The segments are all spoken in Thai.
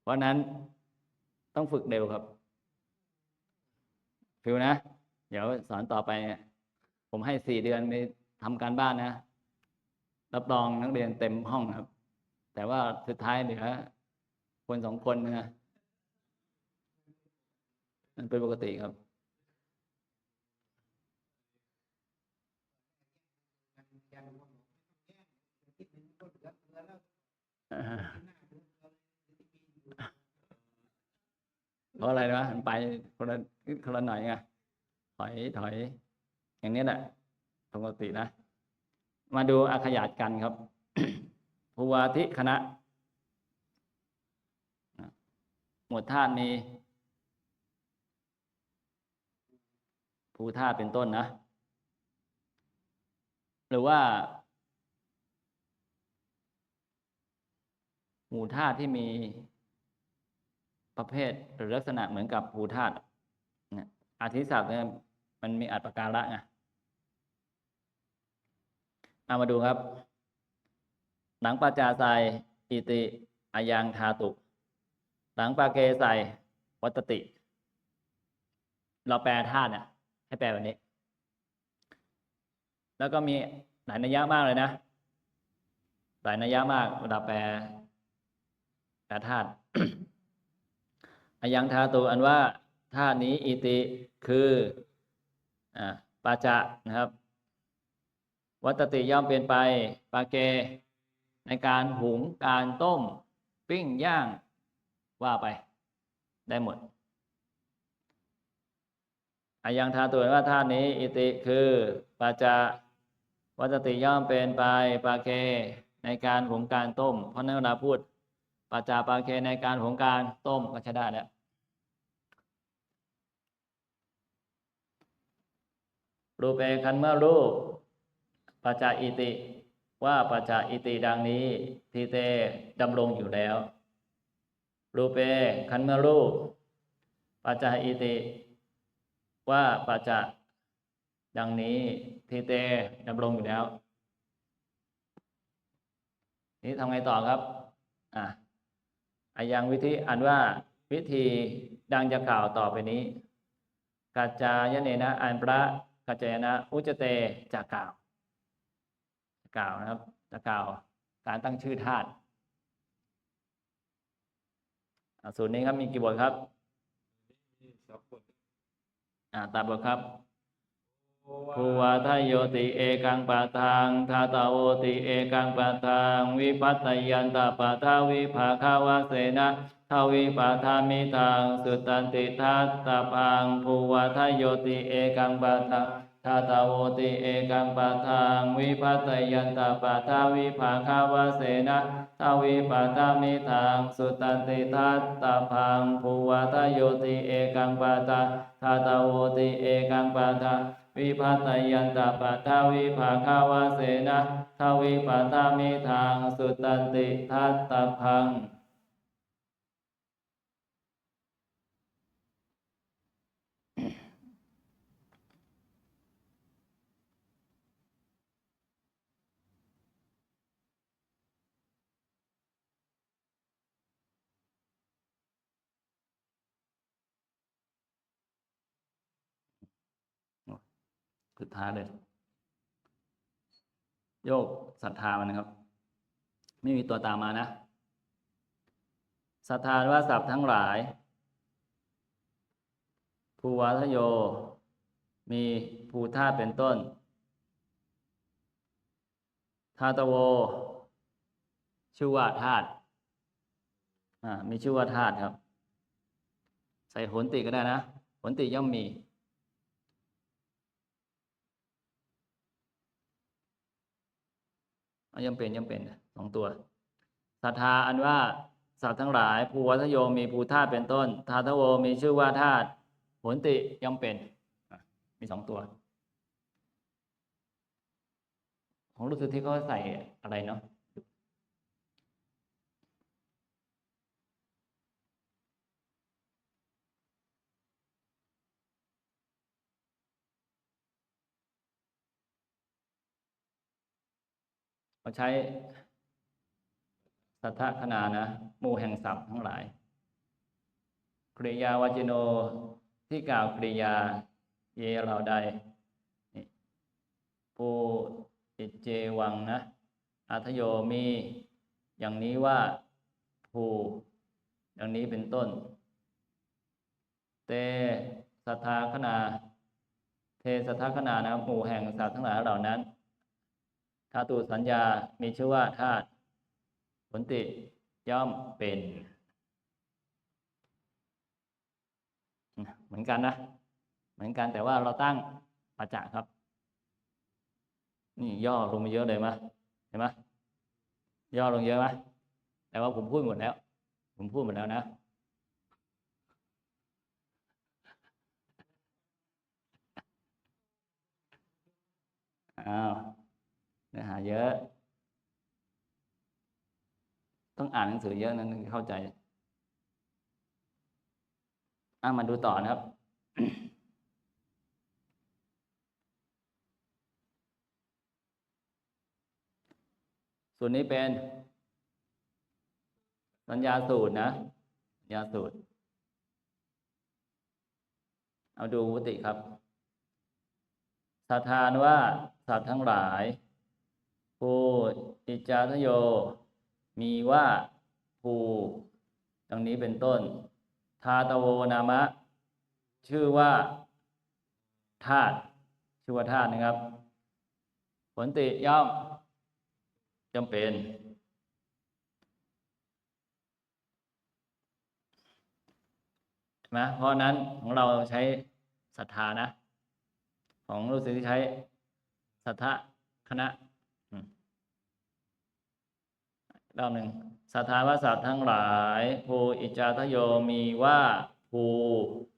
เพราะนั้นต้องฝึกเร็วครับ ฟิวนะ เดี๋ยวสอนต่อไป ผมให้สี่เดือนไปทำการบ้านนะ รับรองนักเรียนเต็มห้องครับ แต่ว่าสุดท้ายเหลือคนสองคนนะมันเป็นปกติครับอ่า เพราะอะไรนะมันไปคนละคนละหน่อยไงถอยถอย อย่างนี้แหละปกตินะ มาดูอาขยาดกันครับภูวาธิคณะ หมวดธาตุมีภูธาตุเป็นต้นนะ หรือว่า หมู่ธาตุที่มี ประเภทหรือลักษณะเหมือนกับภูธาตุอาทิศัพท์เนี่ยมันมีอัตปการะไงเอามาดูครับ หลังปาจาไซอิติอายังทาตุ หลังปาเกไซวัตติ เราแปลธาตุเนี่ยให้แปลแบบนี้ แล้วก็มีหลายนัยยะมากเลยนะ หลายนัยยะมากเวลาแปลแปลธาตุ อายังทาตุอันว่าธานี้อิติคืออ่าปาจะนะครับ วัตติย่อมเป็นไปปาเก ในการหุงการต้ม ปิ้งย่างว่าไป ได้หมดอายังทาตุอันว่าธานี้อิติคือปาจะวัตติย่อมเป็นไปปาเก ในการหุงการต้ม เพราะนั้นเวลาพูด ปัจจาปาเคในการของการต้มก็ใช้ได้แล้วรูปเอคันเมื่อรูปปัจจาอิติ ว่าปัจจาอิติดังนี้ทีเตดำรงอยู่แล้ว รูปเอคันเมื่อรูปปัจจาอิติ ว่าปัจจะดังนี้ทีเตดำรงอยู่แล้ว นี่ทำไงต่อครับ อะ อายังวิธีอันว่าวิธีดังจะกล่าวต่อไปนี้กัจจายเนนะอันพระกัจจายนะอุจเตจะกล่าวจะกล่าวนะครับจะกล่าวการตั้งชื่อธาตุอะสูตรนี้ครับมีกี่บทครับอ่าตัดบทครับ ภูวาทายโยติเอกังปะทังทาตาโอติเอกังปะทังวิพัตยันตาปะทาวิภาคาวาเสนะทาวิปะทามิทังสุตันติทัตตาพังภูวาทายโยติเอกังปะทังทาตาโอติเอกังปะทังวิพัตยันตาปะทาวิภาคาวาเสนะทาวิปะทามิทังสุตันติทัตตาพังภูวาทายโยติเอกังปะทังทาตาโอติเอกังปะทัง วิพัตยันตปัทาวิภาคาวาเสนะทวิปัตามิทางสุตันติทัตตพัง สุดท้ายเลย โยกศรัทธามันนะครับ ไม่มีตัวตามมานะศรัทธาว่าศัพท์ทั้งหลายภูวาทโย มีภูธาเป็นต้นธาตโว ชื่อว่าธาตุอ่ามีชื่อว่าธาตุครับ ใส่ผลติก็ได้นะผลติย่อมมี ย่อมเป็นย่อมเป็นสองตัวศรัทธาอันว่าสัตว์ทั้งหลายภูวัฏโยมีภูธาตุเป็นต้นธาทโวมีชื่อว่าธาตุผลติย่อมเป็นมีสองตัว ของรู้สึกที่เขาใส่อะไรเนาะ เขาใช้สัทธคณานะหมู่แห่งศัพท์ทั้งหลายกริยาวจโนที่กล่าวกริยาเยเราใดนี่ปูอิเจวังนะอัธโยมีอย่างนี้ว่าภูอย่างนี้เป็นต้น เตสัทธาคณาเทสัทธาคณานะหมู่แห่งสัตว์ทั้งหลายเหล่านั้น ธาตุสัญญา มีชื่อว่าธาตุผลติย่อมเป็น เหมือนกันนะ เหมือนกันแต่ว่าเราตั้งปัจจะครับ นี่ย่อลงมาเยอะเลยมะเห็นไหมย่อลงเยอะไหมแต่ว่าผมพูดหมดแล้ว ผมพูดหมดแล้วนะอ้าว เนื้อหาเยอะ ต้องอ่านหนังสือเยอะนั้นเข้าใจอะมาดูต่อนะครับ ส่วนนี้เป็น สัญญาสูตรนะ สัญญาสูตร เอาดูวุติครับสถานว่าสัตว์ทั้งหลาย ภูอิจาทโย มีว่าภูดังนี้เป็นต้น ทาตโวนามะ ชื่อว่าธาตุชื่อว่าธาตุนะครับ ผลติย่อมจำเป็นใช่ไหมเพราะนั้นของเราใช้ศรัทธานะ ของรู้สึกที่ใช้ สัทธะคณะอืม รอบหนึ่งสัทธาวาสัตว์ทั้งหลายภูอิจจาทโยมีว่าภู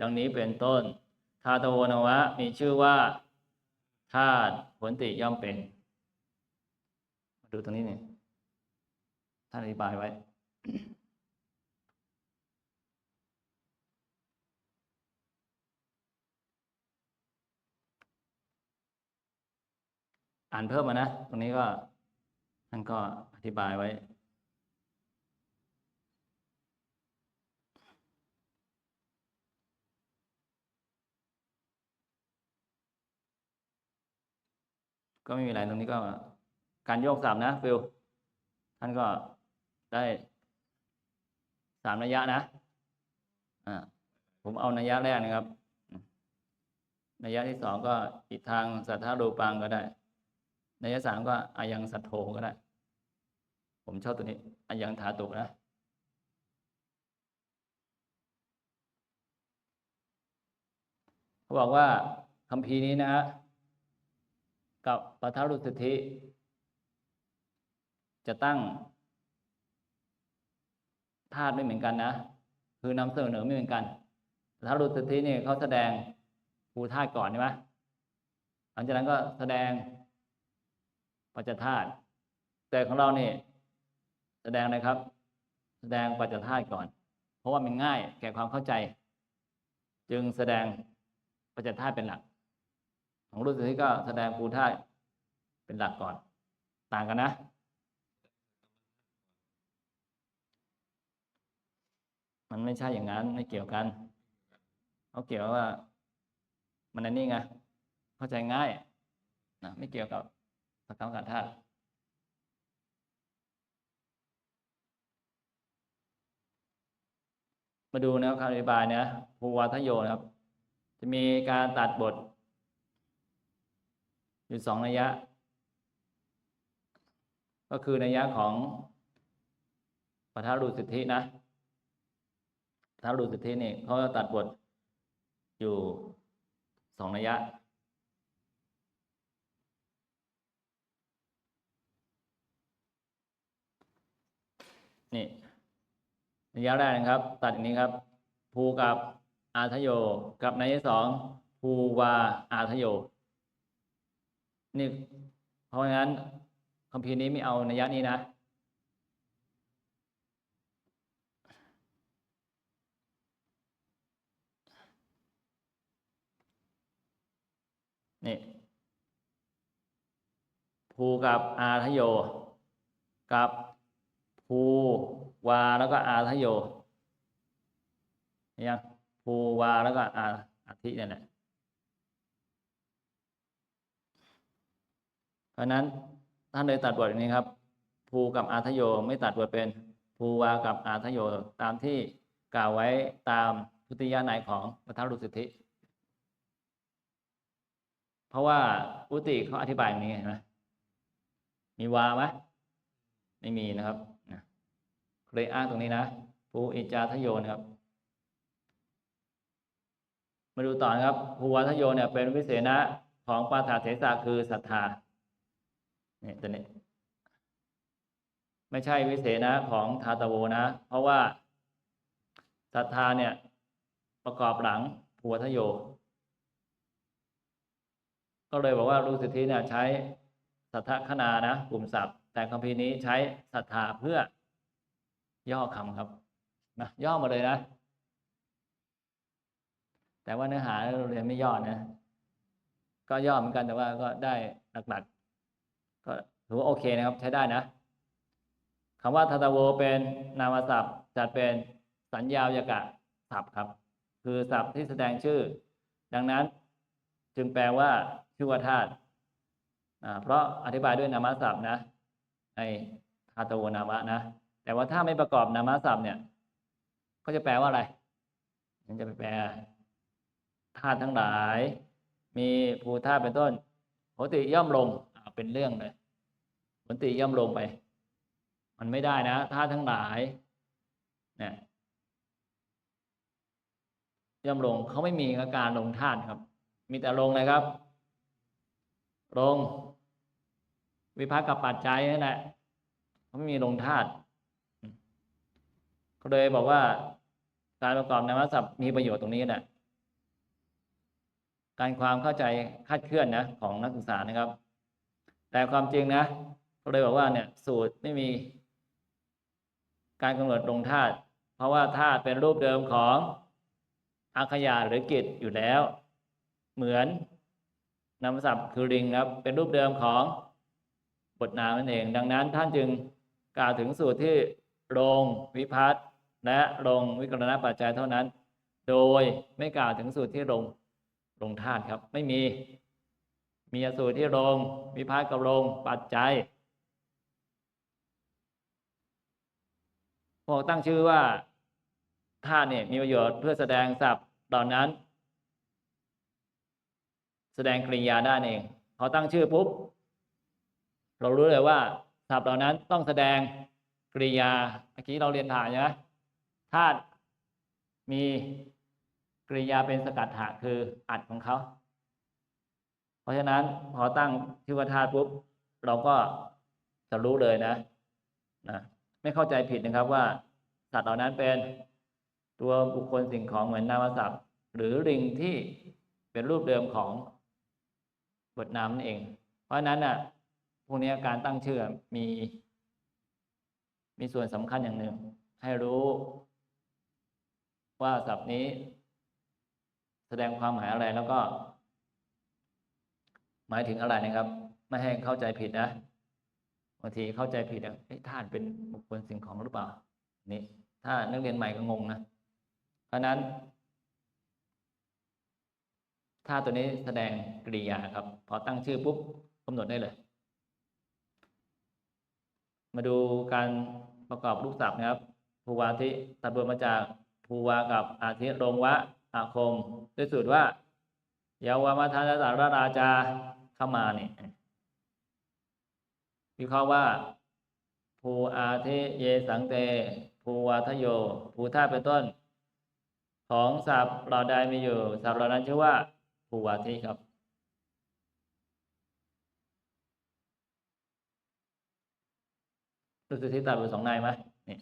ดังนี้เป็นต้นทาตโวนวะมีชื่อว่าธาตุผลติย่อมเป็น มาดูตรงนี้นี่ท่านอธิบายไว้ อ่านเพิ่มมานะ ตรงนี้ก็ท่านก็อธิบายไว้ ก็ไม่มีอะไรตรงนี้ก็การโยกสามนะฟิลท่านก็ได้สามระยะนะอ่าผมเอานัยยะแรกนะครับนัยยะที่สองก็อีกทางสัทธารูปังก็ได้นัยยะสามก็อายังสัทโธก็ได้ ผมชอบตัวนี้อายังถาตุกนะเขาบอกว่าคำพีนี้นะฮะ กับปทัรุสธิ จะตั้งธาตุไม่เหมือนกันนะ คือนำเสนอไม่เหมือนกันปทัรุสธินี่เขาแสดงภูธาตุก่อนใช่ไหมหลังจากนั้นก็แสดงปัจจธาตุแต่ของเราเนี่ยแสดงอะไรครับ แสดงปัจจธาตุก่อน เพราะว่ามันง่ายแก่ความเข้าใจ จึงแสดงปัจจธาตุเป็นหลัก ของรุ่นที่ก็แสดงภูธาตุเป็นหลักก่อน ต่างกันนะมันไม่ใช่อย่างนั้นไม่เกี่ยวกันเขาเกี่ยวว่า มันอันนี้ไงเข้าใจง่ายนะไม่เกี่ยวกับสกรรมการธาตุมาดูนะครับคำอธิบายเนี่ยภูวาทโยนะครับ จะมีการตัดบท อยู่สองนัยยะ ก็คือนัยยะของปทารูสิทธินะปทารูสิทธินี่เขาจะตัดบทอยู่สองนัยยะนี่นัยยะแรกนะครับ ตัดอย่างนี้ครับ ภูกับอาทโย กับนัยยะสองภูวาอาทโย นี่ เพราะงั้นคำพีร์นี้ไม่เอานัยยะนี้นะนี่ภูกับอาทโย กับภูวาแล้วก็อาทโยยังภูวาแล้วก็อาอาทิเนี่ยแหละเพ ราะนั้นท่านเลยตัดบทอย่างนี้ครับ ภูกับอาทโยไม่ตัดบทเป็นภูวากับอาทโยตามที่กล่าวไว้ตามพุทธิยานัยของพระธารุสิทธิ เพราะว่าอุติเขาอธิบายอย่างนี้เห็นไหมมีวาไหมไม่มีนะครับนะเลยอ้างตรงนี้นะภูอิจาทโยนะครับ มาดูต่อนะครับภูวาทโยเนี่ยเป็นวิเศษณะของปาฐาเถสะคือศรัทธา นี่ยตัวนี้ ไม่ใช่วิเศษณะของทาตโวนะ เพราะว่าศรัทธาเนี่ย ประกอบหลังภูวาทโย ก็เลยบอกว่ารูสิทธิเนี่ยใช้สัทธคนานะกลุ่มศัพท์ แต่คัมภีนี้ใช้ศรัทธาเพื่อย่อคำครับนะย่อมาเลยนะ แต่ว่าเนื้อหาเราเรียนไม่ย่อนะ ก็ย่อเหมือนกันแต่ว่าก็ได้หลักๆ ก็ถือว่าโอเคนะครับใช้ได้นะคำว่าทัตาโวเป็นนามศัพท์ จัดเป็นสัญญาวยากะศัพท์ครับ คือศัพท์ที่แสดงชื่อ ดังนั้นจึงแปลว่าชื่อว่าธาตุเพราะอธิบายด้วยนามศัพท์นะในทาตโวนามะนะ แต่ว่าถ้าไม่ประกอบนามศัพท์เนี่ย ก็จะแปลว่าอะไร มันจะไปแปลธาตุทั้งหลาย มีภูธาตุเป็นต้นโหติย่อมลง เป็นเรื่องเลยโหติย่อมลงไป มันไม่ได้นะธาตุทั้งหลายเนี่ยย่อมลงเขาไม่มีอาการลงธาตุครับ มีแต่ลงเลยครับ ลง วิภักกับปัจจัยนั่นแหละเขาไม่มีลงธาตุเขาเลยบอกว่าการประกอบนามศัพท์มีประโยชน์ตรงนี้แหละการความเข้าใจคาดเคลื่อนนะของนักศึกษานะครับ แต่ความจริงนะเขาเลยบอกว่าเนี่ยสูตรไม่มีการกำหนดลงธาตุเพราะว่าธาตุเป็นรูปเดิมของอาขยาหรือกิจอยู่แล้ว เหมือนนามศัพท์คือลิงครับเป็นรูปเดิมของบทนามนั่นเอง ดังนั้นท่านจึงกล่าวถึงสูตรที่ลงวิพัฒน์และลงวิกรณปัจจัยเท่านั้น โดยไม่กล่าวถึงสูตรที่ลงลงธาตุครับ ไม่มี มีอสูรที่ลงวิพัฒน์กับลง ปัจจัย พวกตั้งชื่อว่าธาตุเนี่ยมีประโยชน์เพื่อแสดงศัพท์เหล่านั้น แสดงกริยาได้เองพอตั้งชื่อปุ๊บ เรารู้เลยว่าศัพท์เหล่านั้นต้องแสดงกริยาเมื่อกี้เราเรียนฐานนะธาตุมีกริยาเป็นสกัดถาคืออัดของเขา ราะฉะนั้นพอตั้งชื่ว่าธาตุปุ๊บเราก็จะรู้เลยนะนะไม่เข้าใจผิดนะครับว่าสัตว์เหล่านั้นเป็นตัวบุคคลสิ่งของเหมือนนามศัพท์ หรือลิงที่เป็นรูปเดิมของบทนามนั่นเอง เพราะฉะนั้นอะพวกนี้การตั้งชื่อมี มีส่วนสำคัญอย่างหนึ่ง ให้รู้ว่าศัพท์นี้ แสดงความหมายอะไรแล้วก็ หมายถึงอะไรนะครับ ไม่ให้เข้าใจผิดนะบางทีเข้าใจผิดอะธาตุเป็นบุคคลสิ่งของหรือเปล่า นี่ ถ้านักเรียนใหม่ก็งงนะเพราะนั้นถ้าตัวนี้แสดงกริยาครับ พอตั้งชื่อปุ๊บกำหนดได้เลย มาดูการประกอบรูปศัพท์นะครับ ภูวาทิตัดบทมาจากภูวากับอาทิรงวะอาคม ด้วยสูตรว่ายาวามาทานสารราจา เข้ามาเนี่ยวิเคราะห์ว่าภูอาทิเยสังเตภูวาทโยภูธาเป็นต้น ของศัพท์เราใดมีอยู่ศัพท์เหล่านั้นชื่อว่าภูวาทิครับ รู้สึกที่ตัดเป็นสองนายไหมนี่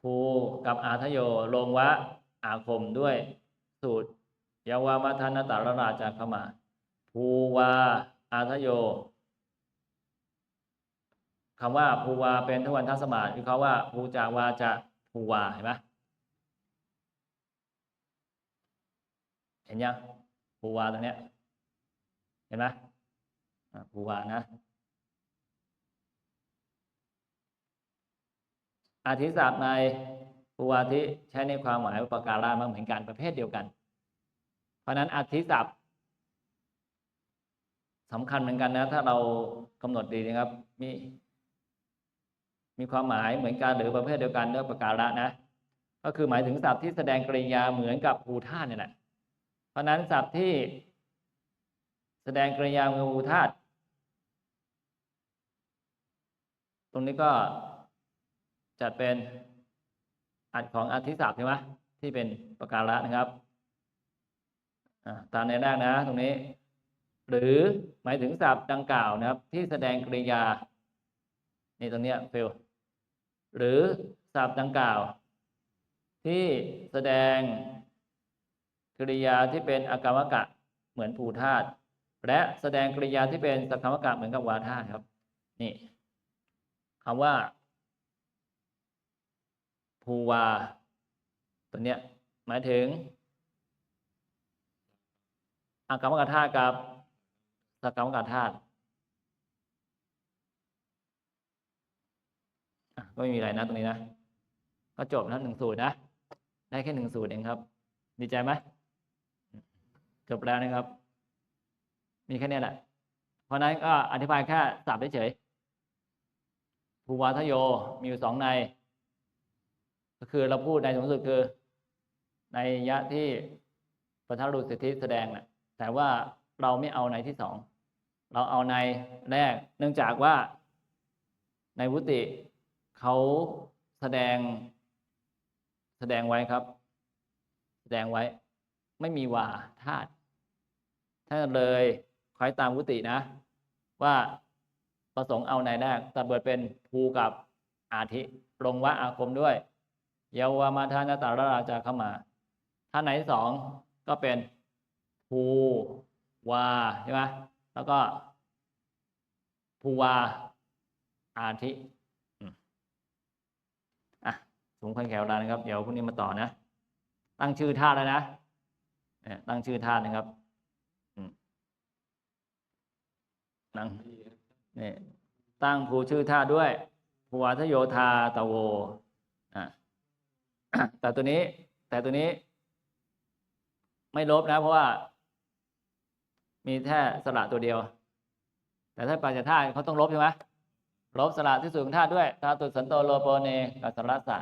ภูกับอาทโยลงวะอาคมด้วยสูตร ยาวามาทานตารราจาเข้ามา ภูวาอาทโยคำว่าภูวาเป็นทวันทัศมาคือเขาว่าภูจาวาจะภูวาเห็นไหมเห็นยังภูวาตรงเนี้ย เห็นไหมภูวานะอาทิศัพท์ในภูวาทิใช้ในความหมายอุปการะมาเหมือนกันประเภทเดียวกัน เพราะฉะนั้นอาทิศัพท์ สำคัญเหมือนกันนะ ถ้าเรากำหนดดีนะครับ มีมีความหมายเหมือนกันหรือประเภทเดียวกันด้วยประการะนะ ก็คือหมายถึงศัพท์ที่แสดงกริยาเหมือนกับภูธาตุเนี่ยแหละเพราะฉะนั้นศัพท์ที่แสดงกริยาเหมือนภูธาตุตรงนี้ก็จัดเป็นอัดของอธิศัพท์ใช่ไหมที่เป็นประการะนะครับตามในแรกนะ ตรงนี้ หรือหมายถึงศัพท์ดังกล่าวนะครับ ที่แสดงกริยาในตรงนี้ยฟิลหรือศัพท์ดังกล่าว ที่แสดงกริยาที่เป็นอากรรมกะเหมือนภูธาตุและแสดงกริยาที่เป็นสักรรมกะเหมือนกับวาธาตุครับ นี่คำว่า ภูวา ตัวเนี้ยหมายถึงอากรรมกธาตุกับ สกกรรมกธาตุก็ไม่มีอะไรนะตรงนี้นะ ก็จบแล้วหนึ่งสูตรนะ ได้แค่หนึ่งสูตรเองครับ ดีใจไหมจบแล้วนะครับ มีแค่นี้แหละ เพราะนั้นก็อธิบายแค่สับเฉยภูวาทโยมีอยู่สองใน ก็คือเราพูดในสูงสุดคือ ในยะที่ปทัรุสิทธิแสดงนะแต่ว่าเราไม่เอาในที่สอง เราเอาในแรก เนื่องจากว่าในวุติเขาแสดง แสดงไว้ครับ แสดงไว้ ไม่มีว่าธาตุถ้าเลยคอยตามวุตินะ ว่าประสงค์เอาในแรกตัดเบิดเป็นภูกับอาทิลงวะอาคมด้วย เยาวามาทานตาราจาเข้ามาถ้าไหนสองก็เป็นภูวาใช่ไหม แล้วก็ภูวาอาทิอะสมควรแขวลานะครับ เดี๋ยวพรุ่งนี้มาต่อนะ ตั้งชื่อธาตุแล้วนะเนี่ยตั้งชื่อธาตุนะครับอืมนั่งนี่ตั้งภูชื่อธาตุด้วยภูวาทโยธาตะโวอะแต่ตัวนี้ แต่ตัวนี้ ไม่ลบนะ เพราะว่า มีแค่สระตัวเดียว แต่ถ้าปัญจธาตุเขาต้องลบใช่ไหมลบสระที่สูงธาตุด้วยธาตุสันโตโลโปเนกับสระสระ